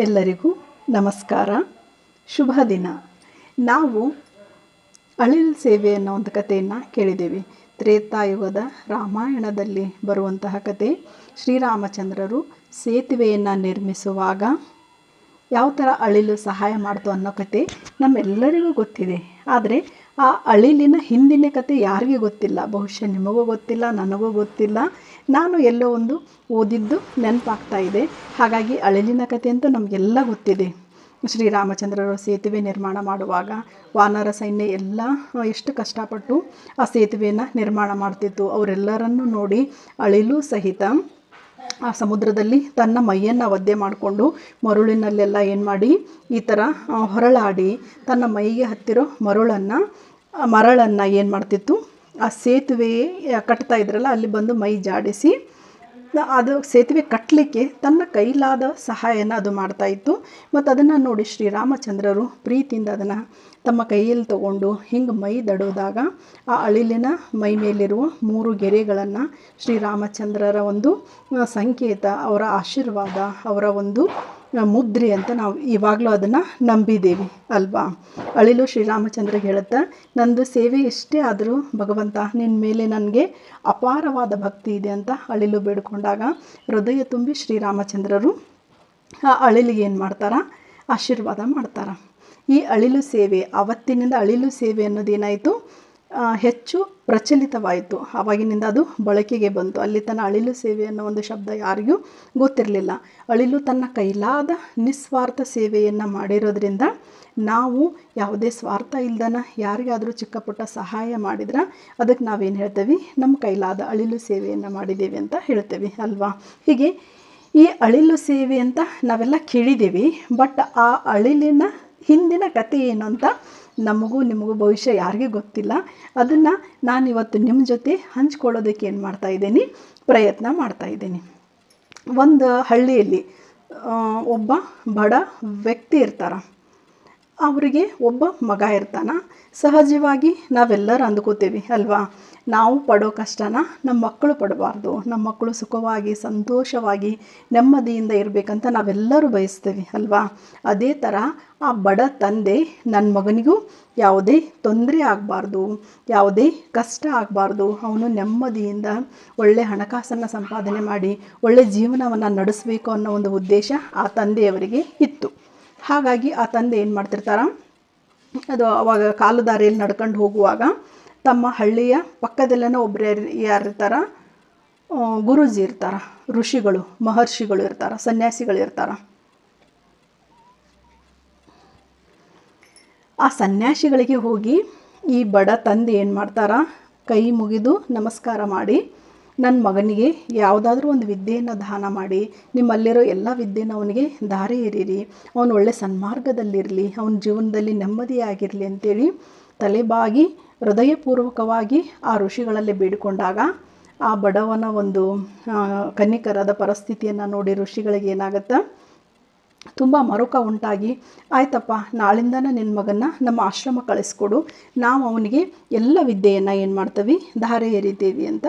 ಎಲ್ಲರಿಗೂ ನಮಸ್ಕಾರ. ಶುಭ ದಿನ. ನಾವು ಅಳಿಲ್ ಸೇವೆ ಅನ್ನೋ ಒಂದು ಕಥೆಯನ್ನು ಕೇಳಿದ್ದೇವೆ. ತ್ರೇತಾಯುಗದ ರಾಮಾಯಣದಲ್ಲಿ ಬರುವಂತಹ ಕತೆ ಶ್ರೀರಾಮಚಂದ್ರರು ಸೇತುವೆಯನ್ನು ನಿರ್ಮಿಸುವಾಗ ಯಾವ ಥರ ಅಳಿಲು ಸಹಾಯ ಮಾಡ್ತು ಅನ್ನೋ ಕತೆ ನಮ್ಮೆಲ್ಲರಿಗೂ ಗೊತ್ತಿದೆ. ಆದರೆ ಆ ಅಳಿಲಿನ ಹಿಂದಿನ ಕತೆ ಯಾರಿಗೂ ಗೊತ್ತಿಲ್ಲ. ಬಹುಶಃ ನಿಮಗೂ ಗೊತ್ತಿಲ್ಲ, ನನಗೂ ಗೊತ್ತಿಲ್ಲ. ನಾನು ಎಲ್ಲೋ ಒಂದು ಓದಿದ್ದು ನೆನಪಾಗ್ತಾ ಇದೆ. ಹಾಗಾಗಿ ಅಳಿಲಿನ ಕತೆ ಅಂತೂ ನಮಗೆಲ್ಲ ಗೊತ್ತಿದೆ. ಶ್ರೀರಾಮಚಂದ್ರರು ಸೇತುವೆ ನಿರ್ಮಾಣ ಮಾಡುವಾಗ ವಾನರ ಸೈನ್ಯ ಎಲ್ಲ ಎಷ್ಟು ಕಷ್ಟಪಟ್ಟು ಆ ಸೇತುವೆಯನ್ನು ನಿರ್ಮಾಣ ಮಾಡ್ತಿತ್ತು. ಅವರೆಲ್ಲರನ್ನು ನೋಡಿ ಅಳಿಲು ಸಹಿತ ಆ ಸಮುದ್ರದಲ್ಲಿ ತನ್ನ ಮೈಯನ್ನು ಒದ್ದೆ ಮಾಡಿಕೊಂಡು ಮರುಳಿನಲ್ಲೆಲ್ಲ ಏನು ಮಾಡಿ, ಈ ಥರ ಹೊರಳಾಡಿ ತನ್ನ ಮೈಗೆ ಹತ್ತಿರೋ ಮರುಳನ್ನು ಮರಳನ್ನು ಏನು ಮಾಡ್ತಿತ್ತು, ಆ ಸೇತುವೆ ಕಟ್ತಾ ಇದ್ರಲ್ಲ, ಅಲ್ಲಿ ಬಂದು ಮೈ ಜಾಡಿಸಿ ಅದು ಸೇತುವೆ ಕಟ್ಟಲಿಕ್ಕೆ ತನ್ನ ಕೈಲಾದ ಸಹಾಯನ ಅದು ಮಾಡ್ತಾ ಇತ್ತು. ಮತ್ತು ಅದನ್ನು ನೋಡಿ ಶ್ರೀರಾಮಚಂದ್ರರು ಪ್ರೀತಿಯಿಂದ ಅದನ್ನು ತಮ್ಮ ಕೈಯಲ್ಲಿ ತಗೊಂಡು ಹಿಂಗೆ ಮೈ ದಡೋದಾಗ ಆ ಅಳಿಲಿನ ಮೈ ಮೇಲಿರುವ ಮೂರು ಗೆರೆಗಳನ್ನು ಶ್ರೀರಾಮಚಂದ್ರರ ಒಂದು ಸಂಕೇತ, ಅವರ ಆಶೀರ್ವಾದ, ಅವರ ಒಂದು ಮುದ್ರೆ ಅಂತ ನಾವು ಇವಾಗಲೂ ಅದನ್ನು ನಂಬಿದ್ದೇವೆ ಅಲ್ವಾ? ಅಳಿಲು ಶ್ರೀರಾಮಚಂದ್ರ ಹೇಳುತ್ತಾ, ನಂದು ಸೇವೆ ಎಷ್ಟೇ ಆದರೂ ಭಗವಂತ ನಿನ್ನ ಮೇಲೆ ನನಗೆ ಅಪಾರವಾದ ಭಕ್ತಿ ಇದೆ ಅಂತ ಅಳಿಲು ಬೇಡ್ಕೊಂಡಾಗ ಹೃದಯ ತುಂಬಿ ಶ್ರೀರಾಮಚಂದ್ರರು ಆ ಅಳಿಲಿಗೆ ಏನು ಮಾಡ್ತಾರ? ಆಶೀರ್ವಾದ ಮಾಡ್ತಾರೆ. ಈ ಅಳಿಲು ಸೇವೆ ಅವತ್ತಿನಿಂದ ಅಳಿಲು ಸೇವೆ ಅನ್ನೋದೇನಾಯಿತು ಹೆಚ್ಚು ಪ್ರಚಲಿತವಾಯಿತು. ಆವಾಗಿನಿಂದ ಅದು ಬಳಕೆಗೆ ಬಂತು. ಅಲ್ಲಿ ತನ್ನ ಅಳಿಲು ಸೇವೆ ಅನ್ನೋ ಒಂದು ಶಬ್ದ ಯಾರಿಗೂ ಗೊತ್ತಿರಲಿಲ್ಲ. ಅಳಿಲು ತನ್ನ ಕೈಲಾದ ನಿಸ್ವಾರ್ಥ ಸೇವೆಯನ್ನು ಮಾಡಿರೋದ್ರಿಂದ ನಾವು ಯಾವುದೇ ಸ್ವಾರ್ಥ ಇಲ್ದನ ಯಾರಿಗಾದರೂ ಚಿಕ್ಕ ಪುಟ್ಟ ಸಹಾಯ ಮಾಡಿದ್ರೆ ಅದಕ್ಕೆ ನಾವೇನು ಹೇಳ್ತೇವೆ? ನಮ್ಮ ಕೈಲಾದ ಅಳಿಲು ಸೇವೆಯನ್ನು ಮಾಡಿದ್ದೇವೆ ಅಂತ ಹೇಳ್ತೇವೆ ಅಲ್ವಾ? ಹೀಗೆ ಈ ಅಳಿಲು ಸೇವೆ ಅಂತ ನಾವೆಲ್ಲ ಕೇಳಿದ್ದೀವಿ ಬಟ್ ಆ ಅಳಿಲಿನ ಹಿಂದಿನ ಕತೆ ಏನು ಅಂತ ನಮಗೂ ನಿಮಗೂ ಭವಿಷ್ಯ ಯಾರಿಗೂ ಗೊತ್ತಿಲ್ಲ. ಅದನ್ನು ನಾನಿವತ್ತು ನಿಮ್ಮ ಜೊತೆ ಹಂಚ್ಕೊಳ್ಳೋದಕ್ಕೆ ಏನು ಮಾಡ್ತಾ ಇದ್ದೀನಿ, ಪ್ರಯತ್ನ ಮಾಡ್ತಾ ಇದ್ದೀನಿ. ಒಂದು ಹಳ್ಳಿಯಲ್ಲಿ ಒಬ್ಬ ಬಡ ವ್ಯಕ್ತಿ ಇರ್ತಾರೆ. ಅವರಿಗೆ ಒಬ್ಬ ಮಗ ಇರ್ತಾನ. ಸಹಜವಾಗಿ ನಾವೆಲ್ಲರೂ ಅಂದ್ಕೋತೀವಿ ಅಲ್ವಾ? ನಾವು ಪಡೋ ಕಷ್ಟನ ನಮ್ಮ ಮಕ್ಕಳು ಪಡಬಾರ್ದು. ನಮ್ಮ ಮಕ್ಕಳು ಸುಖವಾಗಿ, ಸಂತೋಷವಾಗಿ, ನೆಮ್ಮದಿಯಿಂದ ಇರಬೇಕಂತ ನಾವೆಲ್ಲರೂ ಬಯಸ್ತೀವಿ, ಅಲ್ವಾ? ಅದೇ ಥರ ಆ ಬಡ ತಂದೆ ನನ್ನ ಮಗನಿಗೂ ಯಾವುದೇ ತೊಂದರೆ ಆಗಬಾರ್ದು, ಯಾವುದೇ ಕಷ್ಟ ಆಗಬಾರ್ದು. ಅವನು ನೆಮ್ಮದಿಯಿಂದ ಒಳ್ಳೆ ಹಣಕಾಸನ್ನು ಸಂಪಾದನೆ ಮಾಡಿ, ಒಳ್ಳೆ ಜೀವನವನ್ನು ನಡೆಸಬೇಕು ಅನ್ನೋ ಒಂದು ಉದ್ದೇಶ ಆ ತಂದೆಯವರಿಗೆ ಇತ್ತು. ಹಾಗಾಗಿ ಆ ತಂದೆ ಏನು ಮಾಡ್ತಿರ್ತಾರೆ? ಅದು ಅವಾಗ ಕಾಲು ದಾರಿಯಲ್ಲಿ ನಡ್ಕೊಂಡು ಹೋಗುವಾಗ ತಮ್ಮ ಹಳ್ಳಿಯ ಪಕ್ಕದಲ್ಲೇನೋ ಒಬ್ಬರು ಯಾರು ಆ, ಗುರೂಜಿ ಇರ್ತಾರ ಋಷಿಗಳು ಮಹರ್ಷಿಗಳು ಇರ್ತಾರ ಸನ್ಯಾಸಿಗಳು ಇರ್ತಾರ. ಆ ಸನ್ಯಾಸಿಗಳಿಗೆ ಹೋಗಿ ಈ ಬಡ ತಂದೆ ಏನು ಮಾಡ್ತಾರ? ಕೈ ಮುಗಿದು ನಮಸ್ಕಾರ ಮಾಡಿ ನನ್ನ ಮಗನಿಗೆ ಯಾವುದಾದ್ರೂ ಒಂದು ವಿದ್ಯೆಯನ್ನು ದಾನ ಮಾಡಿ, ನಿಮ್ಮಲ್ಲಿರೋ ಎಲ್ಲ ವಿದ್ಯೆನ ಅವನಿಗೆ ದಾರಿ ಎರೀರಿ ಅವನು ಒಳ್ಳೆ ಸನ್ಮಾರ್ಗದಲ್ಲಿರಲಿ, ಅವನ ಜೀವನದಲ್ಲಿ ನೆಮ್ಮದಿಯಾಗಿರಲಿ ಅಂತೇಳಿ ತಲೆಬಾಗಿ ಹೃದಯಪೂರ್ವಕವಾಗಿ ಆ ಋಷಿಗಳಲ್ಲಿ ಬೇಡಿಕೊಂಡಾಗ ಆ ಬಡವನ ಒಂದು ಕನ್ನಿಕರಾದ ಕನ್ನಿಕರದ ಪರಿಸ್ಥಿತಿಯನ್ನು ನೋಡಿ ಋಷಿಗಳಿಗೆ ಏನಾಗುತ್ತೆ? ತುಂಬ ಮರುಕ ಉಂಟಾಗಿ, ಆಯ್ತಪ್ಪ, ನಾಳಿಂದನ ನಿನ್ನ ಮಗನ್ನ ನಮ್ಮ ಆಶ್ರಮ ಕಳಿಸ್ಕೊಡು. ನಾವು ಅವನಿಗೆ ಎಲ್ಲ ವಿದ್ಯೆಯನ್ನು ಏನು ಮಾಡ್ತೀವಿ? ಧಾರೆ ಎರಿತೀವಿ ಅಂತ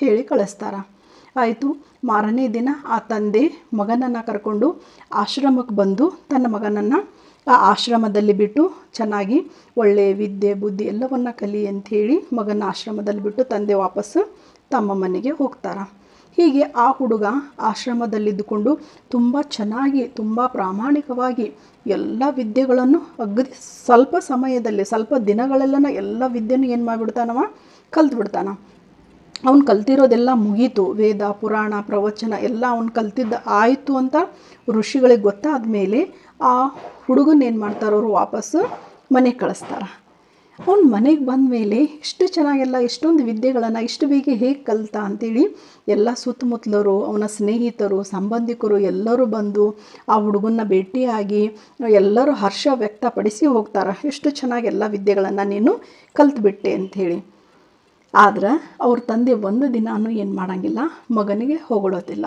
ಹೇಳಿ ಕಳಿಸ್ತಾರ. ಆಯಿತು, ಮಾರನೇ ದಿನ ಆ ತಂದೆ ಮಗನನ್ನು ಕರ್ಕೊಂಡು ಆಶ್ರಮಕ್ಕೆ ಬಂದು ತನ್ನ ಮಗನನ್ನು ಆ ಆಶ್ರಮದಲ್ಲಿ ಬಿಟ್ಟು ಚೆನ್ನಾಗಿ ಒಳ್ಳೆಯ ವಿದ್ಯೆ, ಬುದ್ಧಿ ಎಲ್ಲವನ್ನು ಕಲಿ ಅಂತ ಹೇಳಿ ಮಗನ ಆಶ್ರಮದಲ್ಲಿ ಬಿಟ್ಟು ತಂದೆ ವಾಪಸ್ಸು ತಮ್ಮ ಮನೆಗೆ ಹೋಗ್ತಾರೆ. ಹೀಗೆ ಆ ಹುಡುಗ ಆಶ್ರಮದಲ್ಲಿದ್ದುಕೊಂಡು ತುಂಬ ಚೆನ್ನಾಗಿ, ತುಂಬ ಪ್ರಾಮಾಣಿಕವಾಗಿ ಎಲ್ಲ ವಿದ್ಯೆಗಳನ್ನು ಅಗದಿ ಸ್ವಲ್ಪ ಸಮಯದಲ್ಲಿ, ಸ್ವಲ್ಪ ದಿನಗಳಲ್ಲನ ಎಲ್ಲ ವಿದ್ಯೆನೂ ಏನು ಮಾಡಿಬಿಡ್ತಾನವ? ಕಲ್ತ್ಬಿಡ್ತಾನ. ಅವ್ನು ಕಲ್ತಿರೋದೆಲ್ಲ ಮುಗೀತು. ವೇದ, ಪುರಾಣ, ಪ್ರವಚನ ಎಲ್ಲ ಅವ್ನು ಕಲ್ತಿದ್ದ ಆಯಿತು ಅಂತ ಋಷಿಗಳಿಗೆ ಗೊತ್ತಾದ ಮೇಲೆ ಆ ಹುಡುಗನ ಏನು ಮಾಡ್ತಾರೆ ಅವರು ವಾಪಸ್ಸು ಮನೆಗೆ ಕಳಿಸ್ತಾರೆ. ಅವ್ನು ಮನೆಗೆ ಬಂದ ಮೇಲೆ ಇಷ್ಟು ಚೆನ್ನಾಗೆಲ್ಲ ಎಷ್ಟೊಂದು ವಿದ್ಯೆಗಳನ್ನು ಇಷ್ಟು ಬೇಗ ಹೇಗೆ ಕಲಿತ ಅಂತೇಳಿ ಎಲ್ಲ ಸುತ್ತಮುತ್ತಲರು, ಅವನ ಸ್ನೇಹಿತರು, ಸಂಬಂಧಿಕರು ಎಲ್ಲರೂ ಬಂದು ಆ ಹುಡುಗನ್ನ ಭೇಟಿಯಾಗಿ ಎಲ್ಲರೂ ಹರ್ಷ ವ್ಯಕ್ತಪಡಿಸಿ ಹೋಗ್ತಾರೆ. ಎಷ್ಟು ಚೆನ್ನಾಗಿ ಎಲ್ಲ ವಿದ್ಯೆಗಳನ್ನು ನೀನು ಕಲ್ತ್ಬಿಟ್ಟೆ ಅಂಥೇಳಿ ಆದ್ರೆ ಅವ್ರ ತಂದೆ ಒಂದು ದಿನಾನು ಏನು ಮಾಡಂಗಿಲ್ಲ, ಮಗನಿಗೆ ಹೊಗಳೋದಿಲ್ಲ.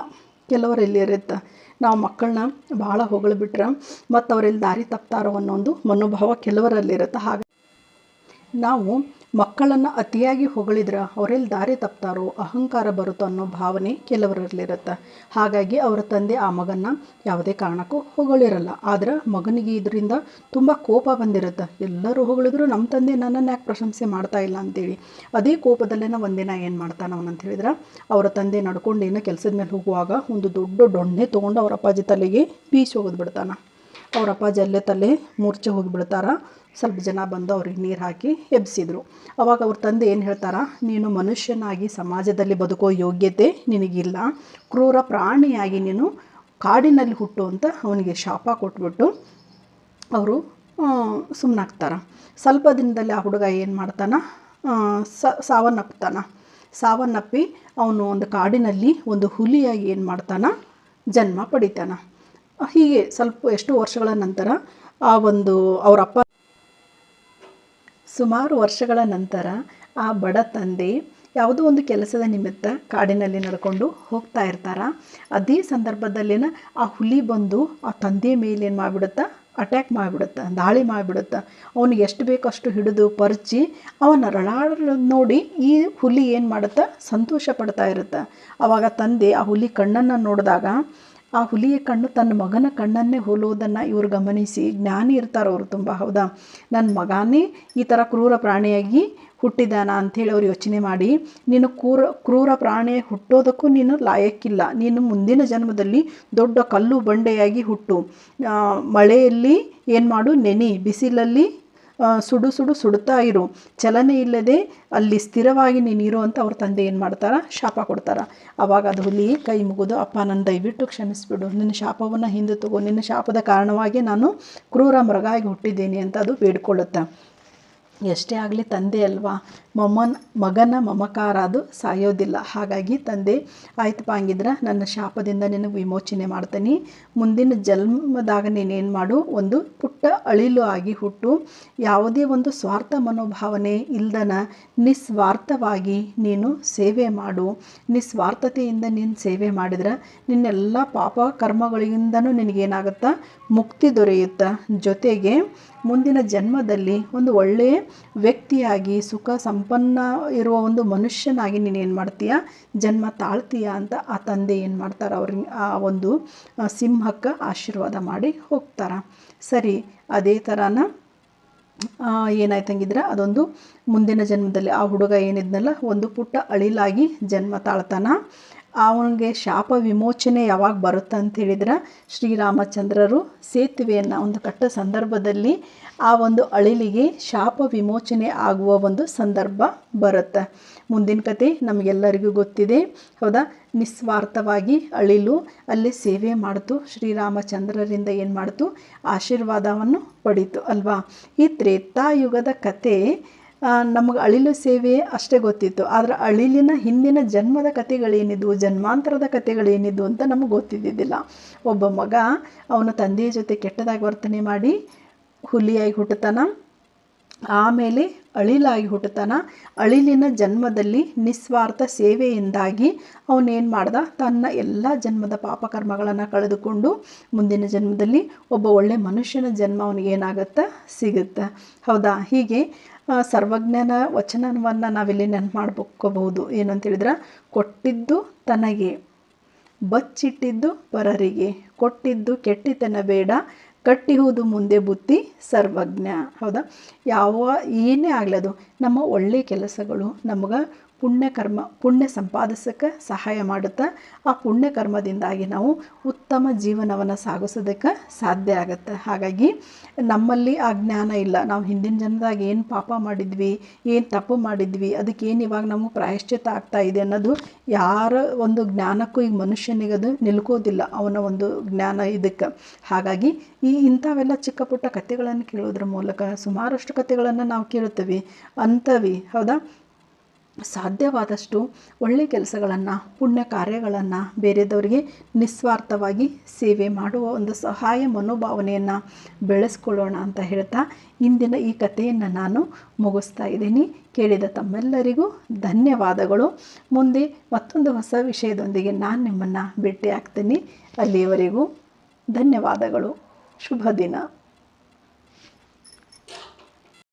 ಕೆಲವರು ಎಲ್ಲಿರುತ್ತೆ, ನಾವು ಮಕ್ಕಳನ್ನ ಭಾಳ ಹೊಗಳ್ಬಿಟ್ರೆ ಮತ್ತು ಅವರೆಲ್ಲಿ ದಾರಿ ತಪ್ತಾರೋ ಅನ್ನೋ ಒಂದು ಮನೋಭಾವ ಕೆಲವರಲ್ಲಿರುತ್ತೆ. ಹಾಗೆ ನಾವು ಮಕ್ಕಳನ್ನು ಅತಿಯಾಗಿ ಹೊಗಳಿದ್ರೆ ಅವರೆಲ್ಲಿ ದಾರಿ ತಪ್ತಾರೋ, ಅಹಂಕಾರ ಬರುತ್ತೋ ಅನ್ನೋ ಭಾವನೆ ಕೆಲವರಲ್ಲಿರುತ್ತೆ. ಹಾಗಾಗಿ ಅವರ ತಂದೆ ಆ ಮಗನ ಯಾವುದೇ ಕಾರಣಕ್ಕೂ ಹೊಗಳಿರಲ್ಲ. ಆದ್ರೆ ಮಗನಿಗೆ ಇದರಿಂದ ತುಂಬ ಕೋಪ ಬಂದಿರುತ್ತೆ. ಎಲ್ಲರೂ ಹೊಗಳಿದ್ರು ನಮ್ಮ ತಂದೆ ನನ್ನನ್ನು ಯಾಕೆ ಪ್ರಶಂಸೆ ಮಾಡ್ತಾ ಇಲ್ಲ ಅಂತೇಳಿ. ಅದೇ ಕೋಪದಲ್ಲೇನ ಒಂದಿನ ಏನು ಮಾಡ್ತಾನೆ ಅವನಂತ ಹೇಳಿದ್ರೆ, ಅವರ ತಂದೆ ನಡ್ಕೊಂಡು ಏನೋ ಕೆಲಸದ ಮೇಲೆ ಹೋಗುವಾಗ ಒಂದು ದೊಡ್ಡ ದೊಣ್ಣೆ ತೊಗೊಂಡು ಅವರ ಅಪ್ಪಾಜಿ ತಲೆಗೆ ಬೀಸಿ ಹೋಗಿದ್ಬಿಡ್ತಾನ ಅವ್ರ ಅಪ್ಪಾಜಿ ಅಲ್ಲೇ ತಲೆ ಮೂರ್ಛೆ ಹೋಗಿಬಿಡ್ತಾರ. ಸ್ವಲ್ಪ ಜನ ಬಂದು ಅವ್ರಿಗೆ ನೀರು ಹಾಕಿ ಎಬ್ಸಿದ್ರು. ಅವಾಗ ಅವ್ರ ತಂದೆ ಏನು ಹೇಳ್ತಾರ, ನೀನು ಮನುಷ್ಯನಾಗಿ ಸಮಾಜದಲ್ಲಿ ಬದುಕೋ ಯೋಗ್ಯತೆ ನಿನಗಿಲ್ಲ. ಕ್ರೂರ ಪ್ರಾಣಿಯಾಗಿ ನೀನು ಕಾಡಿನಲ್ಲಿ ಹುಟ್ಟು ಅಂತ ಅವನಿಗೆ ಶಾಪ ಕೊಟ್ಬಿಟ್ಟು ಅವರು ಸುಮ್ಮನಾಗ್ತಾರ ಸ್ವಲ್ಪ ದಿನದಲ್ಲಿ ಆ ಹುಡುಗ ಏನು ಮಾಡ್ತಾನ ಸಾವನ್ನಪ್ತಾನ ಸಾವನ್ನಪ್ಪಿ ಅವನು ಒಂದು ಕಾಡಿನಲ್ಲಿ ಒಂದು ಹುಲಿಯಾಗಿ ಏನು ಮಾಡ್ತಾನ, ಜನ್ಮ ಪಡಿತಾನ. ಹೀಗೆ ಸ್ವಲ್ಪ ಎಷ್ಟು ವರ್ಷಗಳ ನಂತರ ಆ ಒಂದು ಅವರ ಅಪ್ಪ ಸುಮಾರು ವರ್ಷಗಳ ನಂತರ ಆ ಬಡ ತಂದೆ ಯಾವುದೋ ಒಂದು ಕೆಲಸದ ನಿಮಿತ್ತ ಕಾಡಿನಲ್ಲಿ ನಡ್ಕೊಂಡು ಹೋಗ್ತಾ ಇರ್ತಾರ. ಅದೇ ಸಂದರ್ಭದಲ್ಲಿನ ಆ ಹುಲಿ ಬಂದು ಆ ತಂದೆ ಮೇಲೆ ಏನು ಮಾಡಿಬಿಡುತ್ತಾ? ಅಟ್ಯಾಕ್ ಮಾಡಿಬಿಡುತ್ತೆ? ದಾಳಿ ಮಾಡಿಬಿಡುತ್ತೆ? ಅವನಿಗೆ ಎಷ್ಟು ಬೇಕೋ ಅಷ್ಟು ಹಿಡಿದು ಪರ್ಚಿ ಅವನ ರಳಾಡೋದು ನೋಡಿ ಈ ಹುಲಿ ಏನು ಮಾಡುತ್ತೆ? ಸಂತೋಷ ಪಡ್ತಾ ಇರುತ್ತೆ? ಆವಾಗ ತಂದೆ ಆ ಹುಲಿ ಕಣ್ಣನ್ನು ನೋಡಿದಾಗ ಆ ಹುಲಿಯ ಕಣ್ಣು ತನ್ನ ಮಗನ ಕಣ್ಣನ್ನೇ ಹೋಲುವುದನ್ನು ಇವರು ಗಮನಿಸಿ, ಜ್ಞಾನಿ ಇರ್ತಾರೆ ಅವರು ತುಂಬ, ಹೌದಾ? ನನ್ನ ಮಗನೇ ಈ ಥರ ಕ್ರೂರ ಪ್ರಾಣಿಯಾಗಿ ಹುಟ್ಟಿದಾನ ಅಂಥೇಳಿ ಅವ್ರು ಯೋಚನೆ ಮಾಡಿ, ನೀನು ಕ್ರೂರ ಕ್ರೂರ ಪ್ರಾಣಿ ಹುಟ್ಟೋದಕ್ಕೂ ನೀನು ಲಾಯಕ್ಕಿಲ್ಲ. ನೀನು ಮುಂದಿನ ಜನ್ಮದಲ್ಲಿ ದೊಡ್ಡ ಕಲ್ಲು ಬಂಡೆಯಾಗಿ ಹುಟ್ಟು. ಮಳೆಯಲ್ಲಿ ಏನು ಮಾಡು? ನೆನೆ, ಬಿಸಿಲಲ್ಲಿ ಸುಡು ಸುಡು ಸುಡ್ತಾ ಇರು. ಚಲನೆ ಇಲ್ಲದೆ ಅಲ್ಲಿ ಸ್ಥಿರವಾಗಿ ನೀನು ಇರು ಅಂತ ಅವ್ರ ತಂದೆ ಏನು ಮಾಡ್ತಾರ? ಶಾಪ ಕೊಡ್ತಾರ. ಅವಾಗ ಅದು ಹುಲಿ ಕೈ ಮುಗಿದು, ಅಪ್ಪ ನನ್ನ ದಯವಿಟ್ಟು ಕ್ಷಮಿಸ್ಬಿಡು. ನಿನ್ನ ಶಾಪವನ್ನು ಹಿಂದೆ ತಗೋ. ನಿನ್ನ ಶಾಪದ ಕಾರಣವಾಗಿ ನಾನು ಕ್ರೂರ ಮೃಗಾಗಿ ಹುಟ್ಟಿದ್ದೀನಿ ಅಂತ ಅದು ಬೇಡ್ಕೊಳ್ಳುತ್ತೆ. ಎಷ್ಟೇ ಆಗಲಿ ತಂದೆ ಅಲ್ವಾ? ಮೊಮ್ಮನ, ಮಗನ ಮಮಕಾರ ಅದು ಸಾಯೋದಿಲ್ಲ. ಹಾಗಾಗಿ ತಂದೆ, ಆಯ್ತಪ್ಪ ಹಂಗಿದ್ರೆ ನನ್ನ ಶಾಪದಿಂದ ನಿನಗೆ ವಿಮೋಚನೆ ಮಾಡ್ತೀನಿ. ಮುಂದಿನ ಜನ್ಮದಾಗ ನೀನೇನು ಮಾಡು? ಒಂದು ಪುಟ್ಟ ಅಳಿಲು ಆಗಿ ಹುಟ್ಟು. ಯಾವುದೇ ಒಂದು ಸ್ವಾರ್ಥ ಮನೋಭಾವನೆ ಇಲ್ದನ ನಿಸ್ವಾರ್ಥವಾಗಿ ನೀನು ಸೇವೆ ಮಾಡು. ನಿಸ್ವಾರ್ಥತೆಯಿಂದ ನೀನು ಸೇವೆ ಮಾಡಿದ್ರೆ ನಿನ್ನೆಲ್ಲ ಪಾಪ ಕರ್ಮಗಳಿಂದನೂ ನಿನಗೇನಾಗುತ್ತಾ? ಮುಕ್ತಿ ದೊರೆಯುತ್ತಾ? ಜೊತೆಗೆ ಮುಂದಿನ ಜನ್ಮದಲ್ಲಿ ಒಂದು ಒಳ್ಳೆಯ ವ್ಯಕ್ತಿಯಾಗಿ ಸುಖ ಸಂಪನ್ನ ಇರುವ ಒಂದು ಮನುಷ್ಯನಾಗಿ ನೀನು ಏನು ಮಾಡ್ತೀಯ? ಜನ್ಮ ತಾಳ್ತೀಯ ಅಂತ ಆ ತಂದೆ ಏನು ಮಾಡ್ತಾರೆ? ಅವ್ರಿಗೆ ಆ ಒಂದು ಸಿಂಹಕ್ಕೆ ಆಶೀರ್ವಾದ ಮಾಡಿ ಹೋಗ್ತಾರೆ. ಸರಿ, ಅದೇ ಥರನ ಏನಾಯ್ತಂಗಿದ್ರೆ ಅದೊಂದು ಮುಂದಿನ ಜನ್ಮದಲ್ಲಿ ಆ ಹುಡುಗ ಏನಿದ್ನಲ್ಲ, ಒಂದು ಪುಟ್ಟ ಅಳಿಲಾಗಿ ಜನ್ಮ ತಾಳ್ತಾನ. ಅವನಿಗೆ ಶಾಪ ವಿಮೋಚನೆ ಯಾವಾಗ ಬರುತ್ತೆ ಅಂತ ಹೇಳಿದ್ರೆ ಶ್ರೀರಾಮಚಂದ್ರರು ಸೇತುವೆಯನ್ನು ಒಂದು ಕಟ್ಟ ಸಂದರ್ಭದಲ್ಲಿ ಆ ಒಂದು ಅಳಿಲಿಗೆ ಶಾಪ ವಿಮೋಚನೆ ಆಗುವ ಒಂದು ಸಂದರ್ಭ ಬರುತ್ತೆ. ಮುಂದಿನ ಕತೆ ನಮಗೆಲ್ಲರಿಗೂ ಗೊತ್ತಿದೆ. ಹೌದಾ? ನಿಸ್ವಾರ್ಥವಾಗಿ ಅಳಿಲು ಅಲ್ಲಿ ಸೇವೆ ಮಾಡ್ತು. ಶ್ರೀರಾಮಚಂದ್ರರಿಂದ ಏನು ಮಾಡ್ತು? ಆಶೀರ್ವಾದವನ್ನು ಪಡೀತು ಅಲ್ವಾ? ಈ ತ್ರೇತಾಯುಗದ ಕತೆ ನಮಗೆ ಅಳಿಲು ಸೇವೆ ಅಷ್ಟೇ ಗೊತ್ತಿತ್ತು. ಆದರೆ ಅಳಿಲಿನ ಹಿಂದಿನ ಜನ್ಮದ ಕಥೆಗಳೇನಿದ್ವು, ಜನ್ಮಾಂತರದ ಕಥೆಗಳೇನಿದ್ವು ಅಂತ ನಮಗೆ ಗೊತ್ತಿದ್ದಿದ್ದಿಲ್ಲ. ಒಬ್ಬ ಮಗ ಅವನ ತಂದೆಯ ಜೊತೆ ಕೆಟ್ಟದಾಗಿ ವರ್ತನೆ ಮಾಡಿ ಹುಲಿಯಾಗಿ ಹುಟ್ಟುತ್ತಾನ. ಆಮೇಲೆ ಅಳಿಲಾಗಿ ಹುಟ್ಟುತ್ತಾನ. ಅಳಿಲಿನ ಜನ್ಮದಲ್ಲಿ ನಿಸ್ವಾರ್ಥ ಸೇವೆಯಿಂದಾಗಿ ಅವನೇನು ಮಾಡ್ದ? ತನ್ನ ಎಲ್ಲ ಜನ್ಮದ ಪಾಪಕರ್ಮಗಳನ್ನು ಕಳೆದುಕೊಂಡು ಮುಂದಿನ ಜನ್ಮದಲ್ಲಿ ಒಬ್ಬ ಒಳ್ಳೆ ಮನುಷ್ಯನ ಜನ್ಮ ಅವನಿಗೆ ಏನಾಗುತ್ತೆ ಸಿಗುತ್ತೆ. ಹೌದಾ? ಹೀಗೆ ಸರ್ವಜ್ಞನ ವಚನವನ್ನು ನಾವಿಲ್ಲಿ ನೆನ್ಪು ಮಾಡ್ಕೋಬಹುದು ಏನು ಹೇಳಿದ್ರೆ, ಕೊಟ್ಟಿದ್ದು ತನಗೆ, ಬಚ್ಚಿಟ್ಟಿದ್ದು ಪರರಿಗೆ, ಕೊಟ್ಟಿದ್ದು ಕೆಟ್ಟಿತನ ಬೇಡ, ಕಟ್ಟಿಹುದು ಮುಂದೆ ಬುತ್ತಿ ಸರ್ವಜ್ಞ. ಹೌದಾ? ಯಾವ ಏನೇ ಆಗಲಿ ಅದು ನಮ್ಮ ಒಳ್ಳೆಯ ಕೆಲಸಗಳು, ನಮಗೆ ಪುಣ್ಯ ಕರ್ಮ ಪುಣ್ಯ ಸಂಪಾದಿಸೋಕ್ಕೆ ಸಹಾಯ ಮಾಡುತ್ತಾ. ಆ ಪುಣ್ಯಕರ್ಮದಿಂದಾಗಿ ನಾವು ಉತ್ತಮ ಜೀವನವನ್ನು ಸಾಗಿಸೋದಕ್ಕೆ ಸಾಧ್ಯ ಆಗುತ್ತೆ. ಹಾಗಾಗಿ ನಮ್ಮಲ್ಲಿ ಆ ಜ್ಞಾನ ಇಲ್ಲ. ನಾವು ಹಿಂದಿನ ಜನ್ಮದಾಗ ಏನು ಪಾಪ ಮಾಡಿದ್ವಿ, ಏನು ತಪ್ಪು ಮಾಡಿದ್ವಿ, ಅದಕ್ಕೆ ಏನು ಇವಾಗ ನಮಗೆ ಪ್ರಾಯಶ್ಚಿತ ಆಗ್ತಾ ಇದೆ ಅನ್ನೋದು ಯಾರ ಒಂದು ಜ್ಞಾನಕ್ಕೂ ಈಗ ಮನುಷ್ಯನಿಗೆ ಅದು ನಿಲ್ಕೋದಿಲ್ಲ ಅವನ ಒಂದು ಜ್ಞಾನ ಇದಕ್ಕೆ. ಹಾಗಾಗಿ ಈ ಇಂಥವೆಲ್ಲ ಚಿಕ್ಕ ಪುಟ್ಟ ಕಥೆಗಳನ್ನು ಕೇಳೋದ್ರ ಮೂಲಕ ಸುಮಾರಷ್ಟು ಕಥೆಗಳನ್ನು ನಾವು ಕೇಳುತ್ತೇವೆ. ಅಂಥವಿ, ಹೌದಾ? ಸಾಧ್ಯವಾದಷ್ಟು ಒಳ್ಳೆಯ ಕೆಲಸಗಳನ್ನು, ಪುಣ್ಯ ಕಾರ್ಯಗಳನ್ನು ಬೇರೆದವರಿಗೆ ನಿಸ್ವಾರ್ಥವಾಗಿ ಸೇವೆ ಮಾಡುವ ಒಂದು ಸಹಾಯ ಮನೋಭಾವನೆಯನ್ನು ಬೆಳೆಸ್ಕೊಳ್ಳೋಣ ಅಂತ ಹೇಳ್ತಾ ಇಂದಿನ ಈ ಕಥೆಯನ್ನು ನಾನು ಮುಗಿಸ್ತಾ ಇದ್ದೀನಿ. ಕೇಳಿದ ತಮ್ಮೆಲ್ಲರಿಗೂ ಧನ್ಯವಾದಗಳು. ಮುಂದೆ ಮತ್ತೊಂದು ಹೊಸ ವಿಷಯದೊಂದಿಗೆ ನಾನು ನಿಮ್ಮನ್ನು ಭೇಟಿ ಆಗ್ತೀನಿ ಅಲ್ಲಿಯವರೆಗೂ ಧನ್ಯವಾದಗಳು. ಶುಭ ದಿನ.